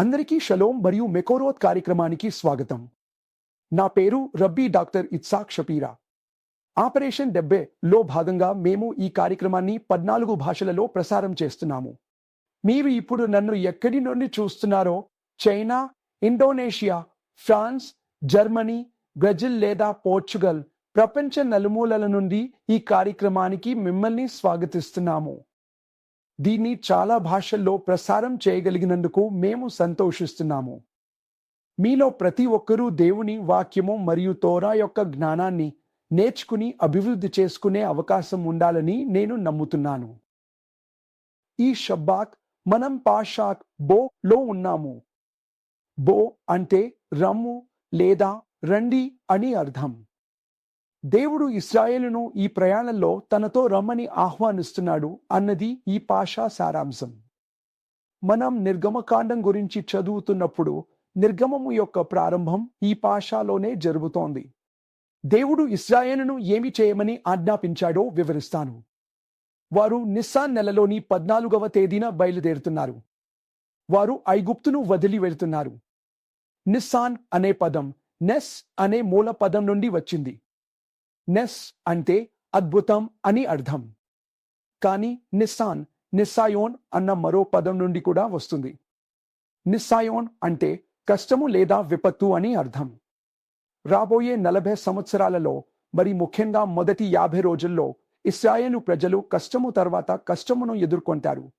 అందరికీ షలోం మరియు మెకోరోత్ కార్యక్రమానికి స్వాగతం. నా పేరు rabbi doctor Yitzhak Shapira. Operation డెబ్బే లో భాగంగా మేము ఈ కార్యక్రమాన్ని పద్నాలుగు భాషలలో ప్రసారం చేస్తున్నాము. మీరు ఇప్పుడు నన్ను ఎక్కడి నుండి చూస్తున్నారో China Indonesia France Germany Brazil లేదా పోర్చుగల్ ప్రపంచ నలుమూలల నుండి ఈ కార్యక్రమానికి మిమ్మల్ని స్వాగతిస్తున్నాము. దీన్ని చాలా భాషల్లో ప్రసారం చేయగలిగినందుకు మేము సంతోషిస్తున్నాము. మీలో ప్రతి ఒక్కరూ దేవుని వాక్యము మరియు తోరా యొక్క జ్ఞానాన్ని నేర్చుకుని అభివృద్ధి చేసుకునే అవకాశం ఉండాలని నేను నమ్ముతున్నాను. ఈ షబ్బాక్ మనం పాషాక్ బో లో ఉన్నాము. బో అంటే రమ్ము లేదా రండి అని అర్థం. దేవుడు ఇస్రాయేలును ఈ ప్రయాణంలో తనతో రమ్మని ఆహ్వానిస్తున్నాడు అన్నది ఈ పాషా సారాంశం. మనం నిర్గమకాండం గురించి చదువుతున్నప్పుడు నిర్గమము యొక్క ప్రారంభం ఈ పాషాలోనే జరుగుతోంది. దేవుడు ఇస్రాయేలును ఏమి చేయమని ఆజ్ఞాపించాడో వివరిస్తాను. వారు నిస్సాన్ నెలలోని పద్నాలుగవ తేదీన బయలుదేరుతున్నారు. వారు ఐగుప్తును వదిలి వెళ్తున్నారు. నిస్సాన్ అనే పదం నెస్ అనే మూల పదం నుండి వచ్చింది. నెస్ అంటే అద్భుతం అని అర్థం. కానీ నిస్సాన్ నిస్సాయోన్ అన్న మరో పదం నుండి కూడా వస్తుంది. నిస్సాయోన్ అంటే కష్టము లేదా విపత్తు అని అర్థం. రాబోయే నలభై సంవత్సరాలలో మరి ముఖ్యంగా మొదటి యాభై రోజుల్లో ఇస్రాయేలు ప్రజలు కష్టము తర్వాత కష్టమును ఎదుర్కొంటారు.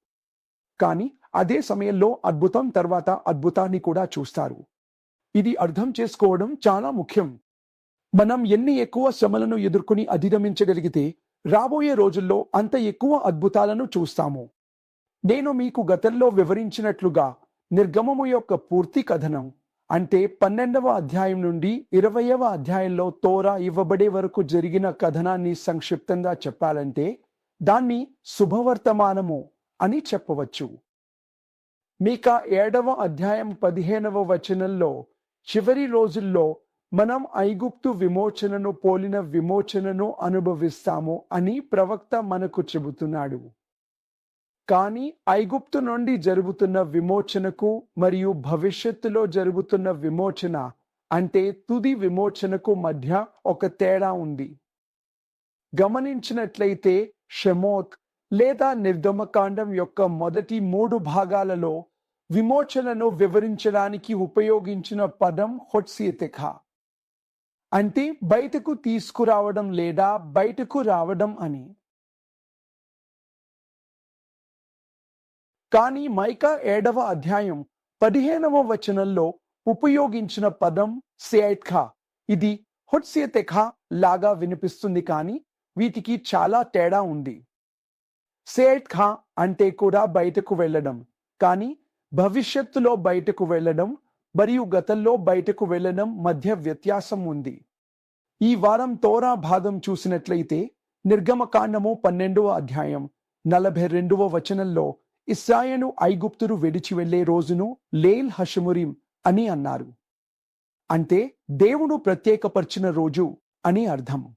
కానీ అదే సమయంలో అద్భుతం తర్వాత అద్భుతాన్ని కూడా చూస్తారు. ఇది అర్థం చేసుకోవడం చాలా ముఖ్యం. మనం ఎన్ని ఎక్కువ శ్రమలను ఎదుర్కొని అధిగమించగలిగితే రాబోయే రోజుల్లో అంత ఎక్కువ అద్భుతాలను చూస్తాము. నేను మీకు గతంలో వివరించినట్లుగా నిర్గమము యొక్క పూర్తి కథనం అంటే పన్నెండవ అధ్యాయం నుండి ఇరవయవ అధ్యాయంలో తోరా ఇవ్వబడే వరకు జరిగిన కథనాన్ని సంక్షిప్తంగా చెప్పాలంటే దాన్ని శుభవర్తమానము అని చెప్పవచ్చు. మీక ఏడవ అధ్యాయం పదిహేనవ వచనంలో చివరి రోజుల్లో మనం ఐగుప్తు విమోచనను పోలిన విమోచనను అనుభవిస్తాము అని ప్రవక్త మనకు చెబుతున్నాడు. కానీ ఐగుప్తు నుండి జరుగుతున్న విమోచనకు మరియు భవిష్యత్తులో జరుగుతున్న విమోచన అంటే తుది విమోచనకు మధ్య ఒక తేడా ఉంది. గమనించినట్లయితే షమోత్ లేదా నిర్గమకాండం యొక్క మొదటి మూడు భాగాలలో విమోచనను వివరించడానికి ఉపయోగించిన పదం హొట్సియతిఖ అంటే బయటకు తీసుకురావడం లేదా బయటకు రావడం అని. కానీ మైకా ఏడవ అధ్యాయం పదిహేనవ వచనంలో ఉపయోగించిన పదం సేట్ఖా ఇది హుట్సియతెఖా లాగా వినిపిస్తుంది కానీ వీటికి చాలా తేడా ఉంది. సేట్ఖా అంటే కూడా బయటకు వెళ్ళడం కానీ భవిష్యత్తులో బయటకు వెళ్ళడం మరియు గతంలో బయటకు వెళ్ళడం మధ్య వ్యత్యాసం ఉంది. ఈ వారం తోరా భాగం చూసినట్లయితే నిర్గమకాండము పన్నెండవ అధ్యాయం నలభై రెండవ వచనంలో ఇస్రాయను ఐగుప్తురు విడిచి వెళ్ళే రోజును లేల్ హషమురిం అని అన్నారు. అంటే దేవుడు ప్రత్యేకపరిచిన రోజు అని అర్థం.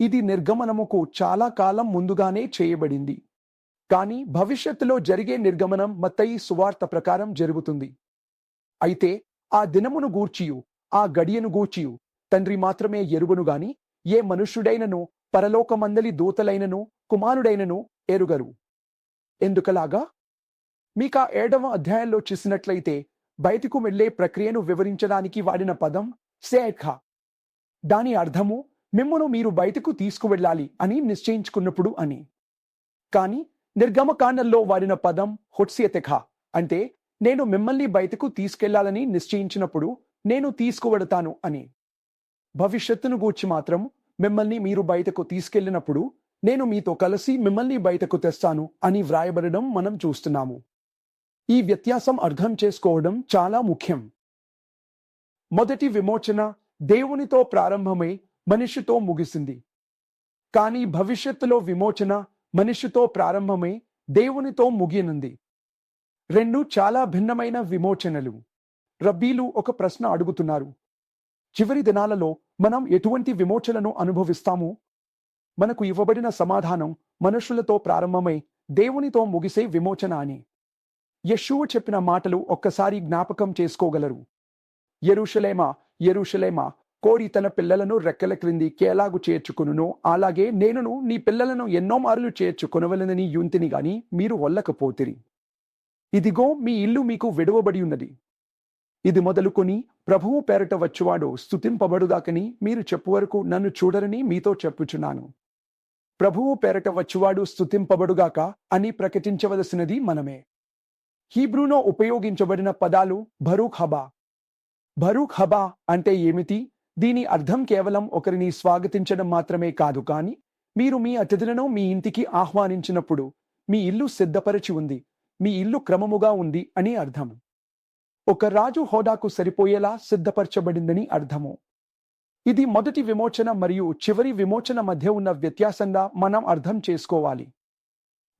ఇది నిర్గమనముకు చాలా కాలం ముందుగానే చేయబడింది. కానీ భవిష్యత్తులో జరిగే నిర్గమనం మత్తయి సువార్త ప్రకారం జరుగుతుంది. అయితే ఆ దినమును గూర్చియు ఆ గడియను గూర్చియు. తండ్రి మాత్రమే ఎరుగను గాని ఏ మనుష్యుడైనను పరలోకమందలి దూతలైనను కుమారుడైనను ఎరుగరు. ఎందుకలాగా? మీక ఏడవ అధ్యాయంలో చూసినట్లయితే బయటకు వెళ్ళే ప్రక్రియను వివరించడానికి వాడిన పదం సేఖా దాని అర్థము మిమ్మను మీరు బయటకు తీసుకువెళ్ళాలి అని నిశ్చయించుకున్నప్పుడు అని. కాని నిర్గమకాండంలో వాడిన పదం హొట్సియతెఖ అంటే నేను మిమ్మల్ని బయటకు తీసుకెళ్ళాలని నిశ్చయించినప్పుడు నేను తీసుకువెడతాను అని. భవిష్యత్తును గూర్చి మాత్రం మిమ్మల్ని మీరు బయటకు తీసుకెళ్ళినప్పుడు నేను మీతో కలిసి మిమ్మల్ని బయటకు తెస్తాను అని వ్రాయబడడం మనం చూస్తున్నాము. ఈ వ్యత్యాసం అర్థం చేసుకోవడం చాలా ముఖ్యం. మొదటి విమోచన దేవునితో ప్రారంభమై మనిషితో ముగిసింది. కానీ భవిష్యత్తులో విమోచన మనిషితో ప్రారంభమై దేవునితో ముగియనుంది. రెండు చాలా భిన్నమైన విమోచనలు. రబ్బీలు ఒక ప్రశ్న అడుగుతున్నారు. చివరి దినాలలో మనం ఎటువంటి విమోచనను అనుభవిస్తాము? మనకు ఇవ్వబడిన సమాధానం మనుషులతో ప్రారంభమై దేవునితో ముగిసే విమోచన అని. యెషూవ చెప్పిన మాటలు ఒక్కసారి జ్ఞాపకం చేసుకోగలరు. ఎరుషలేమా ఎరుషలేమా కోడి తన పిల్లలను రెక్కల క్రింది కేలాగు చేర్చుకును అలాగే నేనును నీ పిల్లలను ఎన్నో మార్లు చేర్చుకొనవలనని యుంతిని గాని మీరు వల్లకపోతిరి. ఇదిగో మీ ఇల్లు మీకు విడువబడి ఉన్నది. ఇది మొదలుకొని ప్రభువు పేరట వచ్చువాడు స్థుతింపబడుదాకని మీరు చెప్పు వరకు నన్ను చూడరని మీతో చెప్పుచున్నాను. ప్రభువు పేరట వచ్చువాడు స్థుతింపబడుగాక అని ప్రకటించవలసినది మనమే. హీబ్రూలో ఉపయోగించబడిన పదాలు భరూక్ హబా. భరూక్ హబా అంటే ఏమిటి? దీని అర్థం కేవలం ఒకరిని స్వాగతించడం మాత్రమే కాదు కాని మీరు మీ అతిథులను మీ ఇంటికి ఆహ్వానించినప్పుడు మీ ఇల్లు సిద్ధపరచి ఉంది. మీ ఇల్లు క్రమముగా ఉంది అని అర్థం ఒక రాజు హోదాకు సరిపోయేలా సిద్ధపరచబడిందని అర్థము. ఇది మొదటి విమోచన మరియు చివరి విమోచన మధ్య ఉన్న వ్యత్యాసంగా మనం అర్థం చేసుకోవాలి.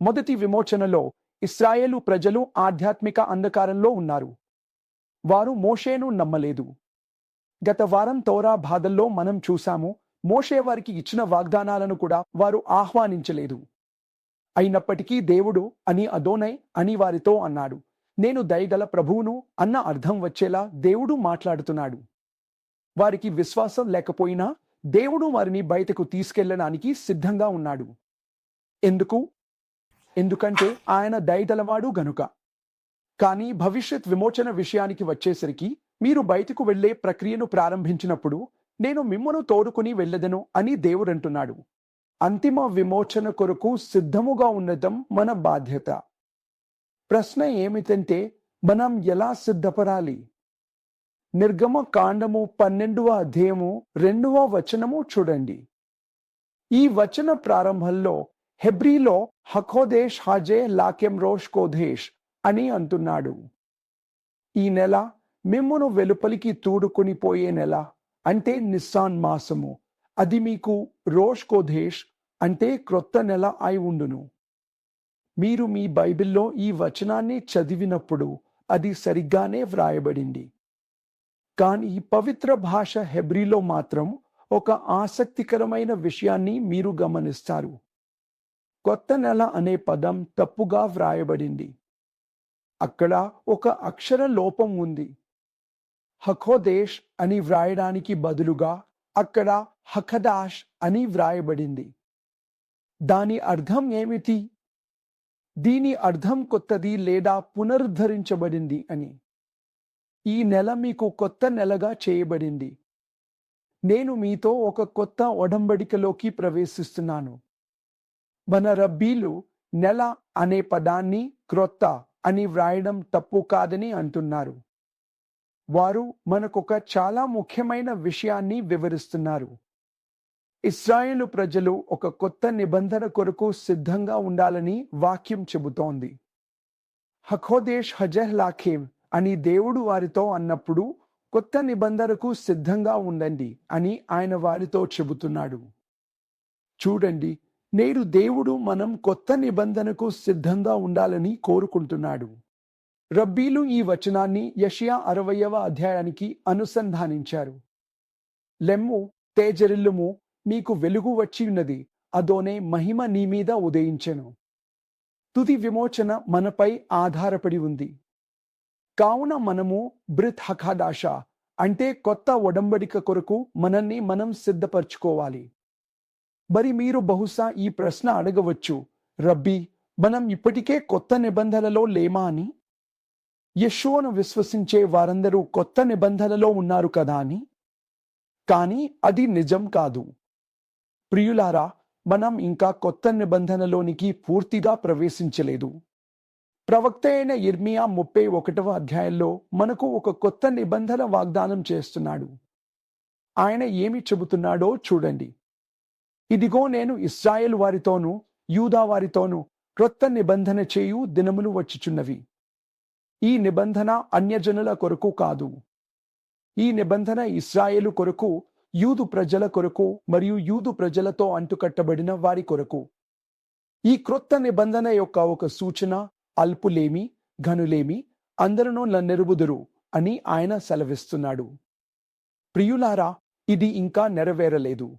మొదటి విమోచనలో ఇస్రాయేలు ప్రజలు ఆధ్యాత్మిక అంధకారంలో ఉన్నారు. వారు మోషేను నమ్మలేదు. గత వారం తోరా బాధల్లో మనం చూశాము మోషే వారికి ఇచ్చిన వాగ్దానాలను కూడా వారు ఆహ్వానించలేదు. అయినప్పటికీ దేవుడు అని అదోనై అని వారితో అన్నాడు. నేను దయగల ప్రభువును అన్న అర్థం వచ్చేలా దేవుడు మాట్లాడుతున్నాడు. వారికి విశ్వాసం లేకపోయినా దేవుడు వారిని బయటకు తీసుకెళ్ళడానికి సిద్ధంగా ఉన్నాడు. ఎందుకు? ఎందుకంటే ఆయన దయగలవాడు గనుక. కానీ భవిష్యత్ విమోచన విషయానికి వచ్చేసరికి మీరు బయటకు వెళ్ళే ప్రక్రియను ప్రారంభించినప్పుడు నేను మిమ్మను తోడుకుని వెళ్ళదను అని దేవుడంటున్నాడు. అంతిమ విమోచన కొరకు సిద్ధముగా ఉండటం మన బాధ్యత. ప్రశ్న ఏమిటంటే మనం ఎలా సిద్ధపడాలి? నిర్గమ కాండము పన్నెండవ అధ్యాయము రెండవ వచనము చూడండి. ఈ వచన ప్రారంభంలో హెబ్రీలో హకోదేశ్ హాజే లాకెం రోష్ కోదేశ్ అని అంటున్నాడు. ఈ నెల మిమ్మును వెలుపలికి తూడుకొని పోయే నెల అంటే నిస్సాన్ మాసము. అది మీకు రోష్ కోధేష్ అంటే క్రొత్త నెల అయి ఉండును. మీరు మీ బైబిల్లో ఈ వచనాన్ని చదివినప్పుడు అది సరిగ్గానే వ్రాయబడింది. కానీ పవిత్ర భాష హెబ్రీలో మాత్రం ఒక ఆసక్తికరమైన విషయాన్ని మీరు గమనిస్తారు. కొత్త నెల అనే పదం తప్పుగా వ్రాయబడింది. అక్కడ ఒక అక్షర లోపం ఉంది. హఖోదేశ్ అని వ్రాయడానికి బదులుగా అక్కడ హఖదాష్ అని వ్రాయబడింది. దాని అర్థం ఏమిటి? దీని అర్థం కొత్తది లేదా పునరుద్ధరించబడింది అని. ఈ నెల మీకు కొత్త నెలగా చేయబడింది. నేను మీతో ఒక కొత్త ఒడంబడికలోకి ప్రవేశిస్తున్నాను. మన రబ్బీలు నెల అనే పదాన్ని క్రొత్త అని వ్రాయడం తప్పు కాదని అంటున్నారు. వారు మనకొక చాలా ముఖ్యమైన విషయాన్ని వివరిస్తున్నారు. ఇస్రాయేలు ప్రజలు ఒక కొత్త నిబంధన కొరకు సిద్ధంగా ఉండాలని వాక్యం చెబుతోంది. హఖోదేశ్ హజహ్ లాఖేవ్ అని దేవుడు వారితో అన్నప్పుడు కొత్త నిబంధనకు సిద్ధంగా ఉండండి అని ఆయన వారితో చెబుతున్నాడు. చూడండి నేడు దేవుడు మనం కొత్త నిబంధనకు సిద్ధంగా ఉండాలని కోరుకుంటున్నాడు. రబ్బీలు ఈ వచనాన్ని యషియా అరవయవ అధ్యాయానికి అనుసంధానించారు. లెమ్ము తేజరిల్లుము మీకు వెలుగు వచ్చి ఉన్నది. అదోనే మహిమ నీ మీద ఉదయించెను. తుది విమోచన మనపై ఆధారపడి ఉంది. కావున మనము బృత్ హఖాదాష అంటే కొత్త ఒడంబడిక కొరకు మనల్ని మనం సిద్ధపరచుకోవాలి. మరి మీరు బహుశా ఈ ప్రశ్న అడగవచ్చు రబ్బీ మనం ఇప్పటికే కొత్త నిబంధనలో లేమా అని? యశోను విశ్వసించే వారందరూ కొత్త నిబంధనలో ఉన్నారు కదా అని? కానీ అది నిజం కాదు. ప్రియులారా మనం ఇంకా కొత్త నిబంధనలోనికి పూర్తిగా ప్రవేశించలేదు. ప్రవక్త అయిన ఇర్మియా ముప్పై ఒకటవ అధ్యాయంలో మనకు ఒక కొత్త నిబంధన వాగ్దానం చేస్తున్నాడు. ఆయన ఏమి చెబుతున్నాడో చూడండి. ఇదిగో నేను ఇస్రాయేల్ వారితోనూ యూదా వారితోనూ క్రొత్త నిబంధన చేయు దినములు వచ్చుచున్నవి. ఈ నిబంధన అన్యజనుల కొరకు కాదు. ఈ నిబంధన ఇస్రాయేలు కొరకు యూదు ప్రజల కొరకు మరియు యూదు ప్రజలతో అంటుకట్టబడిన వారి కొరకు. ఈ క్రొత్త నిబంధన యొక్క ఒక సూచన అల్పులేమి ఘనులేమి అందరినో నన్నెరుబుదురు అని ఆయన సెలవిస్తున్నాడు. ప్రియులారా ఇది ఇంకా నెరవేరలేదు.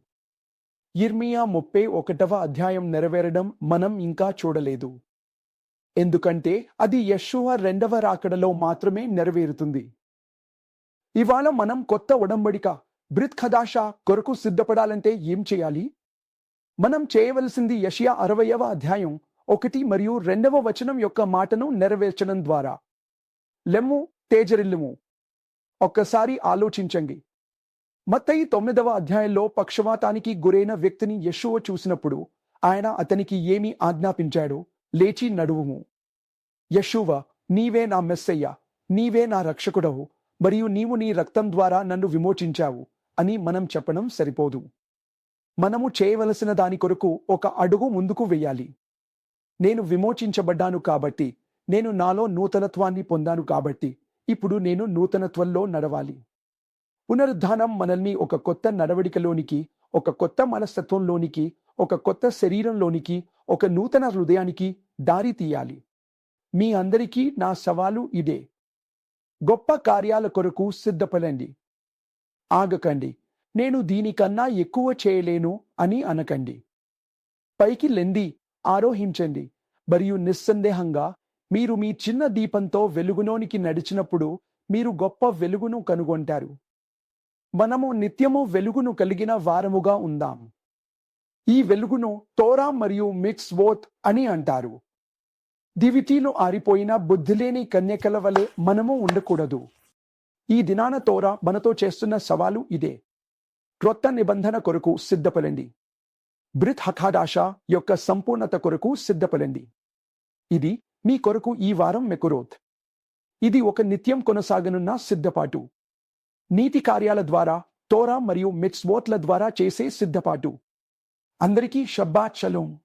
ఇర్మియా ముప్పై ఒకటవ అధ్యాయం నెరవేరడం మనం ఇంకా చూడలేదు. ఎందుకంటే అది యశువ రెండవ రాకడలో మాత్రమే నెరవేరుతుంది. ఇవాళ మనం కొత్త ఒడంబడిక బ్రిత్ ఖదాషా కొరకు సిద్ధపడాలంటే ఏం చేయాలి? మనం చేయవలసింది యషియా అరవయవ అధ్యాయం ఒకటి మరియు రెండవ వచనం యొక్క మాటను నెరవేర్చడం ద్వారా. లెమ్ము తేజరిల్లుము. ఒక్కసారి ఆలోచించండి. మత్తయి తొమ్మిదవ అధ్యాయంలో పక్షవాతానికి గురైన వ్యక్తిని యశువ చూసినప్పుడు ఆయన అతనికి ఏమి ఆజ్ఞాపించాడు? లేచి నడువుము. యశువ నీవే నా మెస్సయ్య నీవే నా రక్షకుడవు మరియు నీవు నీ రక్తం ద్వారా నన్ను విమోచించావు. అని మనం చెప్పడం సరిపోదు. మనము చేయవలసిన దాని కొరకు ఒక అడుగు ముందుకు వెయ్యాలి నేను విమోచించబడ్డాను కాబట్టి నేను నాలో నూతనత్వాన్ని పొందాను కాబట్టి ఇప్పుడు నేను నూతనత్వంలో నడవాలి. పునరుద్ధానం మనల్ని ఒక కొత్త నడవడికలోనికి ఒక కొత్త మనస్తత్వంలోనికి ఒక కొత్త శరీరంలోనికి ఒక నూతన హృదయానికి దారి తీయాలి. మీ అందరికీ నా సవాలు ఇదే. గొప్ప కార్యాల కొరకు సిద్ధపడండి. ఆగకండి. నేను దీనికన్నా ఎక్కువ చేయలేను అని అనకండి. పైకి లెంది ఆరోహించండి. మరియు నిస్సందేహంగా మీరు మీ చిన్న దీపంతో వెలుగులోనికి నడిచినప్పుడు మీరు గొప్ప వెలుగును కనుగొంటారు. మనము నిత్యము వెలుగును కలిగిన వారముగా ఉందాం. ఈ వెలుగును తోరా మరియు మిక్స్ వోత్ అని అంటారు. దివిటీలు ఆరిపోయిన బుద్ధిలేని కన్యకల వలె మనము ఉండకూడదు. ఈ దినాన తోరా మనతో చేస్తున్న సవాలు ఇదే. క్రొత్త నిబంధన కొరకు సిద్ధపడండి. బ్రిత్ హఖాడాష యొక్క సంపూర్ణత కొరకు సిద్ధపడండి. ఇది మీ కొరకు ఈ వారం మెకురోత్. ఇది ఒక నిత్యం కొనసాగనున్న సిద్ధపాటు. నీతి కార్యాల ద్వారా తోరా మరియు మిట్స్వోట్ల ద్వారా చేసే సిద్ధపాటు. అందరికీ షబ్బా చలోం